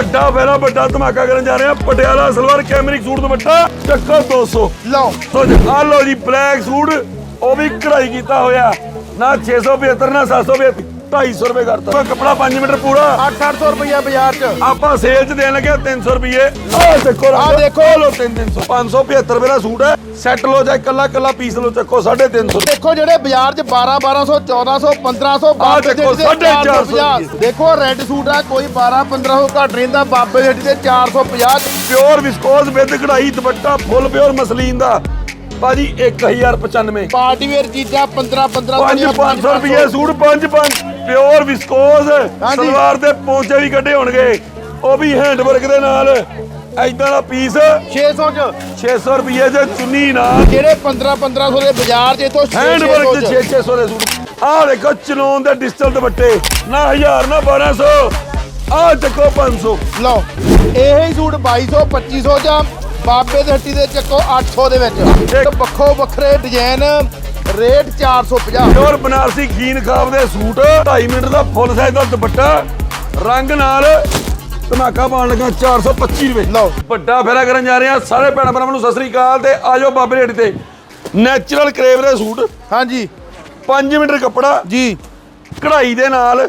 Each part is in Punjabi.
ਵੱਡਾ ਫੇਰਾ ਵੱਡਾ ਧਮਾਕਾ ਕਰਨ ਜਾ ਰਹੇ ਆ ਪਟਿਆਲਾ ਸਲਵਾਰ ਕੈਮਰਿਕ ਸੂਟ ਦੁਪੱਟਾ ਚੱਕਰ 200 ਲਓ। ਸੋ ਜੀ, ਆਹ ਲਓ ਜੀ ਬਲੈਕ ਸੂਟ ਉਹ ਵੀ ਕਢਾਈ ਕੀਤਾ ਹੋਇਆ। ਨਾ 675 ਨਾ 775 250 ਰੁਪਏ ਕਰਤਾ। ਕਪੜਾ 5 ਮੀਟਰ ਪੂਰਾ। 8-800 ਰੁਪਇਆ ਬਾਜ਼ਾਰ 'ਚ। ਆਪਾਂ ਸੇਲ 'ਚ ਦੇਣ ਲੱਗੇ 300 ਰੁਪਏ ਆਹ ਦੇਖੋ ਆਹ ਦੇਖੋ। ਲੋ 300 575 ਰੁਪਏ ਦਾ ਸੂਟ ਹੈ। ਸੈੱਟ ਲੋ ਜਾਂ ਇਕੱਲਾ ਇਕੱਲਾ ਪੀਸ ਲੋ ਚੱਕੋ 350 ਦੇਖੋ ਜਿਹੜੇ ਬਾਜ਼ਾਰ 'ਚ 12 1200 1400 1500 ਆਹ ਬਾਬੇ ਦੇਖੋ, ਦੇ ਸਾਢੇ ਚਾਰ ਸੌ 450 ਦੇਖੋ ਰੈੱਡ ਸੂਟ ਆ ਕੋਈ 12 1500 ਘੱਟ ਰਹਿੰਦਾ ਬਾਬੇ ਦੇ ਤੇ 450 ਪਿਓਰ ਵਿਸਕੋਸ ਵਿਦ ਕਢਾਈ ਦੁਪੱਟਾ ਫੁੱਲ ਪਿਓਰ ਮਸਲੀਨ ਦਾ। ਭਾਜੀ 1095 ਪਾਰਟੀ ਵੇਅਰ ਚੀਜ਼ਾਂ 15 15 ਪੰਜ 500 ਰੁਪਏ ਸੂਟ ਪੰਜ ਪੰਜ ਪਿਓਰ ਵਿਸਕੋਸ। ਸਲਵਾਰ ਦੇ ਪੌਂਚੇ ਵੀ ਕੱਢੇ ਹੋਣਗੇ। ਉਹ ਵੀ ਹੈਂਡ ਵਰਕ ਦੇ ਨਾਲ। ਐਦਾਂ ਦਾ ਪੀਸ 600 'ਚ। 600 ਰੁਪਏ ਚ ਚੁੰਨੀ ਨਾਲ। ਜਿਹੜੇ 15 1500 ਦੇ ਬਾਜ਼ਾਰ 'ਚ ਇਥੋਂ ਹੈਂਡ ਵਰਕ ਚ। 600 ਦੇ ਸੂਟ। ਆਹ ਦੇਖੋ ਚਲੋਨ ਦੇ ਡਿਜੀਟਲ ਦੁਪੱਟੇ। ਨਾ 1000 ਨਾ 1200 ਆਹ ਚੱਕੋ 500 ਲਓ ਇਹ ਹੀ ਸੂਟ 2200 2500 ਜਾਂ ਬਾਬੇ ਦੇ ਹੱਟੀ ਦੇ ਚੱਕੋ 800 ਦੇ ਵਿੱਚ। ਇੱਕ ਵੱਖੋ ਵੱਖਰੇ ਡਿਜ਼ਾਈਨ ਰੇਟ 450 ਪਿਓਰ ਬਨਾਰਸੀ ਖੀਨ ਖਾਬ ਦੇ ਸੂਟ 2.5 ਮਿੰਟ ਦਾ ਫੁੱਲ ਸਾਈਜ਼ ਦਾ ਦੁਪੱਟਾ ਰੰਗ ਨਾਲ ਧਮਾਕਾ ਪਾਉਣ ਲੱਗਾ 425 ਰੁਪਏ। ਲਓ। ਵੱਡਾ ਫੇਰਾ ਕਰਨ ਜਾ ਰਹੇ ਆ ਸਾਰੇ ਭੈਣ ਭਰਾਵਾਂ ਨੂੰ ਸਤਿ ਸ੍ਰੀ ਅਕਾਲ ਤੇ ਆਜੋ ਬਾਬੇ ਰੇਟ ਤੇ। ਨੈਚੁਰਲ ਕਰੇਵ ਦੇ ਸੂਟ। ਹਾਂਜੀ। 5 ਮੀਟਰ ਕੱਪੜਾ। ਜੀ। ਕਢਾਈ ਦੇ ਨਾਲ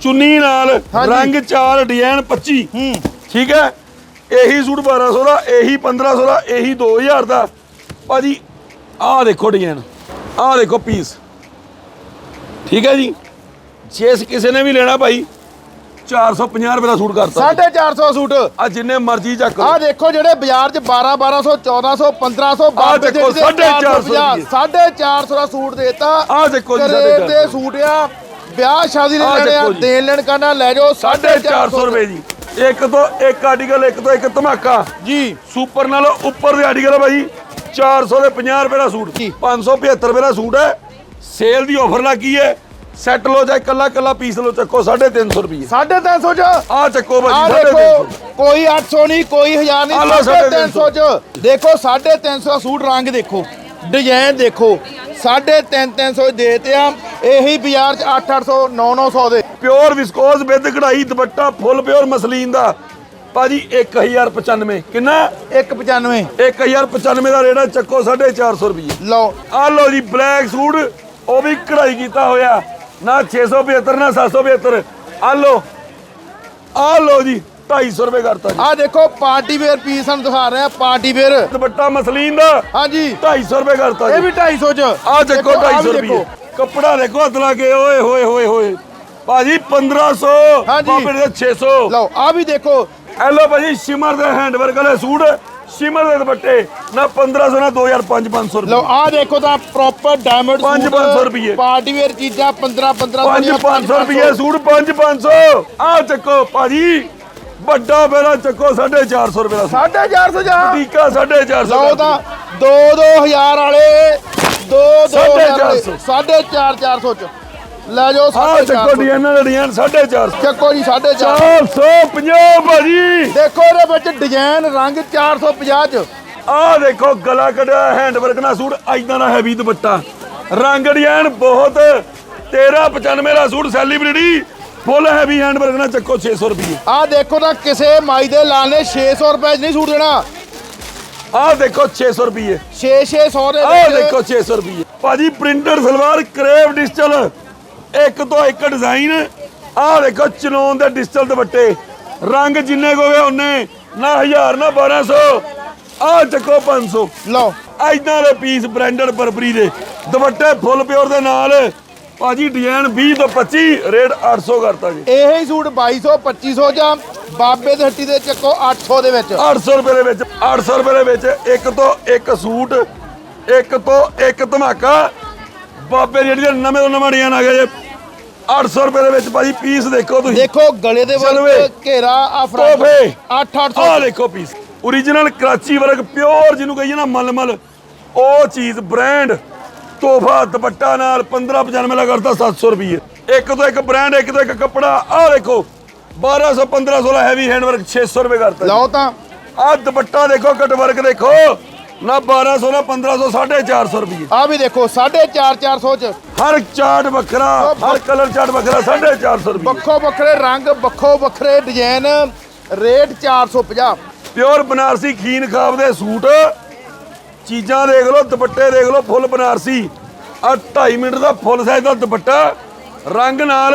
ਚੁੰਨੀ ਨਾਲ। ਰੰਗ ਚਾਰ ਡਿਜ਼ਾਈਨ 25 ਹੂੰ। ਠੀਕ ਹੈ? ਇਹੀ ਸੂਟ 1200 ਦਾ ਇਹੀ 1500 ਦਾ ਇਹੀ 2000 ਦਾ। ਭਾਜੀ ਆਹ ਦੇਖੋ ਡਿਜ਼ਾਈਨ ਆਹ ਦੇਖੋ ਪੀਸ ਠੀਕ ਹੈ ਜੀ? ਜੇ ਕਿਸੇ ਨੇ ਵੀ ਲੈਣਾ ਭਾਈ 450 ਰੁਪਏ ਦਾ ਸੂਟ ਕਰਤਾ। 450 ਸੂਟ। ਆ ਜਿੰਨੇ ਮਰਜ਼ੀ ਚੱਕ। ਆਹ ਦੇਖੋ ਜਿਹੜੇ ਬਾਜ਼ਾਰ 'ਚ 12 1200 1400 1500 ਆਹ ਦੇਖੋ, ਸਾਢੇ ਚਾਰ ਸੌ ਰੁਪਈਏ। 450 ਦਾ ਸੂਟ ਦੇਤਾ। ਆਹ ਦੇਖੋ ਜੀ, ਦੇ। ਸੂਟ ਆ। ਵਿਆਹ ਸ਼ਾਦੀ ਦੇ ਲੈਣੇ ਆ। ਦੇਣ ਲੈਣ ਕਰਨਾ ਲੈ ਜਾਓ 450 ਰੁਪਏ ਜੀ ਇੱਕ ਤੋਂ ਇੱਕ ਆਰਟੀਕਲ ਇੱਕ ਤੋਂ ਇੱਕ ਧਮਾਕਾ। ਜੀ। ਸੁਪਰ ਨਾਲੋਂ ਉੱਪਰ ਦੇ ਆਰਟੀਕਲ ਹੈ ਭਾਈ। 400 ਦੇ 50 ਰੁਪਏ ਦਾ ਸੂਟ। ਜੀ। 575 ਰੁਪਏ ਦਾ ਸੂਟ ਹੈ। ਸੇਲ ਦੀ ਆਫਰ ਲੱਗੀ ਹੈ? ਸੈੱਟ ਲੋ ਜਾਂ ਇਕੱਲਾ ਇਕੱਲਾ ਪੀਸ ਲੋ ਚੱਕੋ 350 ਰੁਪਏ 350 ਚ? ਆ ਚੱਕੋ ਭਾਜੀ ਦੇਖੋ 350 ਕੋਈ 800 ਨਹੀਂ ਕੋਈ 1000 ਆਹ ਨਹੀਂ ਲਓ, 350 ਚ। ਦੇਖੋ 350 ਦਾ ਸੂਟ ਰੰਗ ਦੇਖੋ ਡਿਜ਼ਾਈਨ ਦੇਖੋ। 350 300 ਦੇਤੇ ਆ। ਇਹੀ ਬਾਜ਼ਾਰ ਚ 800 900 ਦੇ। ਪਿਓਰ ਵਿਸਕੋਸ ਵਿਦ ਕਢਾਈ ਦੁਪੱਟਾ ਫੁੱਲ ਪਿਓਰ ਮਸਲੀਨ ਦਾ। ਭਾਜੀ 1095 ਕਿੰਨਾ? 195 1095 ਦਾ ਰੇਟ ਹੈ ਚੱਕੋ 450 ਰੁਪਏ ਲਓ। ਆ ਲਓ ਜੀ ਬਲੈਕ ਸੂਟ ਉਹ ਵੀ ਕਢਾਈ ਕੀਤਾ ਹੋਇਆ। ਨਾ 675 ਨਾ 775 ਆ ਲਓ। ਆ ਲਓ ਜੀ। 250 ਰੁਪਏ ਕਰਤਾ ਜੀ। ਆ ਦੇਖੋ ਪਾਰਟੀ ਵੇਅਰ ਪੀਸ ਸਾਨੂੰ ਦਿਖਾ ਰਹੇ ਆ ਪਾਰਟੀ ਵੇਅਰ। ਦੁਪੱਟਾ ਮਸਲੀਨ ਦਾ। ਹਾਂਜੀ। 250 ਰੁਪਏ ਕਰਤਾ ਇਹ ਵੀ 250 ਚ। ਆ ਦੇਖੋ ਆਹ ਵੀ 250 ਦੇਖੋ। ਰੁਪਏ ਕੱਪੜਾ ਦੇਖੋ ਹੱਥ ਲਾ ਕੇ ਓਏ ਹੋਏ ਹੋਏ ਹੋਏ। ਭਾਜੀ 1500 ਹਾਂਜੀ। ਬਾਬੇ ਦੇ 600 ਲਓ ਆ ਵੀ ਦੇਖੋ। ਐ ਲਓ ਭਾਜੀ ਸ਼ਿਮਰ ਦੇ ਹੈਂਡ ਵਰਕ ਵਾਲੇ ਸੂਟ ਸ਼ਿਮਰ ਦੇ ਦੁਪੱਟੇ। ਨਾ 1500 ਨਾ 2005 500 ਰੁਪਏ ਲਓ ਆ ਦੇਖੋ ਤਾਂ ਪ੍ਰੋਪਰ ਡਾਇਮੰਡ ਪੰਜ ਪੰਜ ਸੌ ਰੁਪਈਏ। ਪਾਰਟੀ ਵੇਅਰ ਚੀਜ਼ਾਂ 15 15 ਪੰਜ 500 ਰੁਪਏ ਸੂਟ 5 500 ਆ ਚੱਕੋ ਭਾਜੀ। ਵੱਡਾ ਫੇਰਾ ਚੱਕੋ 450 ਰੁਪਏ ਦਾ ਸੂਟ। 450 ਜਾ। ਟੀਕਾ 450 ਲਓ ਤਾਂ 2 2000 ਵਾਲੇ 2 ਸਾਢੇ 2000 ਚਾਰ ਸੌ। 450 400 ਚ। ਲੈ ਜਾਓ ਆ 450 ਚੱਕੋ ਡਿਜ਼ਾਈਨਾਂ ਦਾ ਡਿਜ਼ਾਈਨ 450 ਚੱਕੋ ਜੀ 450 450 ਭਾਜੀ। ਦੇਖੋ ਇਹਦੇ ਵਿੱਚ ਡਿਜ਼ਾਈਨ ਰੰਗ 450 ਚ। ਆ ਦੇਖੋ ਗਲਾ ਕਢਿਆ ਹੈਂਡ ਵਰਕ ਨਾਲ ਸੂਟ ਐਦਾਂ ਦਾ ਹੈਵੀ ਦੁਪੱਟਾ। ਰੰਗ ਡਿਜ਼ਾਈਨ ਬਹੁਤ 1395 ਦਾ suit celebrity full heavy hand work ਨਾਲ ਚੱਕੋ 600 ਰੁਪਏ ਆ ਦੇਖੋ ਤਾਂ ਕਿਸੇ ਮਾਈ ਦੇ ਲਾਲ ਨੇ 600 ਰੁਪਏ 'ਚ ਨਹੀਂ ਸੂਟ ਦੇਣਾ। ਆ ਦੇਖੋ 600 ਰੁਪਏ 6 600 ਦੇ ਆ ਦੇਖੋ 600 ਰੁਪਏ ਭਾਜੀ ਪ੍ਰਿੰਟਰ ਸਲਵਾਰ ਕਰੇਵ ਡਿਜੀਟਲ ਇੱਕ ਤੋਂ ਇੱਕ ਡਿਜ਼ਾਈਨ। ਆ ਦੇਖੋ ਚਲੋਨ ਦੇ ਡਿਜੀਟਲ ਦੁਪੱਟੇ। ਰੰਗ ਜਿੰਨੇ ਕੋ ਹੋਵੇ ਉਹਨੇ ਨਾ 1000 ਨਾ 1200 ਆ ਚੱਕੋ 500 ਲਓ। ਐਦਾਂ ਦੇ ਪੀਸ ਬ੍ਰਾਂਡਡ ਬਰਬਰੀ ਦੇ। ਦੁਪੱਟੇ ਫੁੱਲ ਪਿਓਰ ਦੇ ਨਾਲ। ਭਾਜੀ ਡਿਜ਼ਾਈਨ 20 ਤੋਂ 25 ਰੇਟ 800 ਕਰਤਾ ਜੀ। ਇਹ ਹੀ ਸੂਟ 2200 2500 ਜਾਂ ਬਾਬੇ ਦੇ ਹੱਟੀ ਦੇ ਚੱਕੋ 800 ਦੇ ਵਿੱਚ। 800 ਰੁਪਏ ਦੇ ਵਿੱਚ 800 ਰੁਪਏ ਦੇ ਵਿੱਚ ਇੱਕ ਤੋਂ ਇੱਕ ਸੂਟ ਇੱਕ ਤੋਂ ਇੱਕ ਧਮਾਕਾ। ਬਾਬੇ ਜਿਹੜੀ ਦੇ ਨਵੇਂ ਤੋਂ ਨਵਾਂ ਡਿਜ਼ਾਈਨ ਆ ਗਿਆ ਜੇ। 800 ਰੁਪਏ ਦੇ ਵਿੱਚ ਭਾਜੀ ਪੀਸ ਦੇਖੋ ਤੁਸੀਂ। ਦੇਖੋ ਗਲੇ ਦੇ ਚਲੋ ਵੱਲ ਵੇ। ਘੇਰਾ ਆ ਤੋਹਫੇ। 8-800 ਆਹ ਦੇਖੋ piece. Origignal Karachi work pure ਜਿਹਨੂੰ ਕਹੀਏ ਨਾ ਮਲਮਲ। ਉਹ ਚੀਜ਼ ਬ੍ਰਾਂਡ ਤੋਹਫਾ ਦੁਪੱਟਾ ਨਾਲ 1595 ਲਾ ਕਰਤਾ 700 ਰੁਪਏ ਇੱਕ ਤੋਂ ਇੱਕ ਬ੍ਰਾਂਡ ਇੱਕ ਤੋਂ ਇੱਕ ਕੱਪੜਾ। ਆਹ ਦੇਖੋ 1200 1500 ਦਾ ਹੈਵੀ ਹੈਂਡ ਵਰਕ 600 ਰੁਪਏ ਕਰਤਾ ਲਓ ਤਾਂ। ਆਹ ਦੁਪੱਟਾ ਦੇਖੋ ਕਟ ਵਰਕ ਦੇਖੋ। ਨਾ 1200 ਨਾ 1500 450 ਰੁਪਏ ਆ ਵੀ ਦੇਖੋ 4.5 400 ਚ। ਹਰ ਚਾਰਟ ਵੱਖਰਾ ਹਰ ਕਲਰ ਚਾਰਟ ਵੱਖਰਾ 450 ਰੁਪਏ ਵੱਖੋ ਵੱਖਰੇ ਰੰਗ ਵੱਖੋ ਵੱਖਰੇ ਡਿਜ਼ਾਈਨ ਰੇਟ 450 ਪਿਓਰ ਬਨਾਰਸੀ ਖੀਨ ਖਾਬ ਦੇ ਸੂਟ। ਚੀਜ਼ਾਂ ਦੇਖ ਲਓ ਦੁਪੱਟੇ ਦੇਖ ਲਓ ਫੁੱਲ ਬਨਾਰਸੀ। ਆ 2.5 ਮੀਟਰ ਦਾ ਫੁੱਲ ਸਾਈਜ਼ ਦਾ ਦੁਪੱਟਾ। ਰੰਗ ਨਾਲ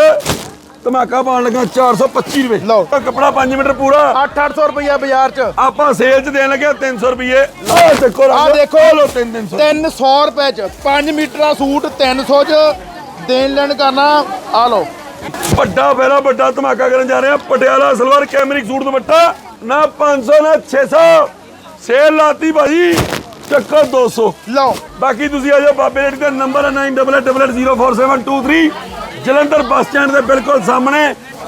ਧਮਾਕਾ ਪਾਉਣ ਲੱਗਾ 425 ਰੁਪਏ। ਲਓ। ਆਹ ਕੱਪੜਾ 5 ਮੀਟਰ ਪੂਰਾ। 8-800 ਰੁਪਇਆ ਬਾਜ਼ਾਰ ਚ। ਆਪਾਂ ਸੇਲ 'ਚ ਦੇਣ ਲੱਗੇ 300 ਰੁਪਏ ਆ ਦੇਖੋ ਆਹ ਦੇਖੋ। ਲਓ 300 300 ਰੁਪਏ ਚ। 5 ਮੀਟਰ ਦਾ ਸੂਟ 300 ਚ। ਦੇਣ ਲੈਣ ਕਰਨਾ। ਆ ਲਓ। ਵੱਡਾ ਫੇਰਾ ਵੱਡਾ ਧਮਾਕਾ ਕਰਨ ਜਾ ਰਹੇ ਆ ਪਟਿਆਲਾ ਸਲਵਾਰ ਕੈਮਰਿਕ ਸੂਟ ਦੁਪੱਟਾ। ਨਾ 500 ਨਾ 600 ਸੇਲ ਲਾਤੀ ਭਾਜੀ। ਚੱਕਰ 200 ਲਓ। ਬਾਕੀ ਤੁਸੀਂ ਆ ਜਾਓ ਬਾਬੇ ਰੇਟ ਦਾ ਨੰਬਰ ਹੈ 9888047723 ਜਲੰਧਰ ਬੱਸ ਸਟੈਂਡ ਦੇ ਬਿਲਕੁਲ ਸਾਹਮਣੇ।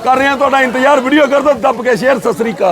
ਕਰ ਰਹੇ ਹਾਂ ਤੁਹਾਡਾ ਇੰਤਜ਼ਾਰ ਵੀਡੀਓ ਕਰ ਦਿਓ ਦੱਬ ਕੇ ਸ਼ੇਅਰ ਸਤਿ ਸ੍ਰੀ ਅਕਾਲ।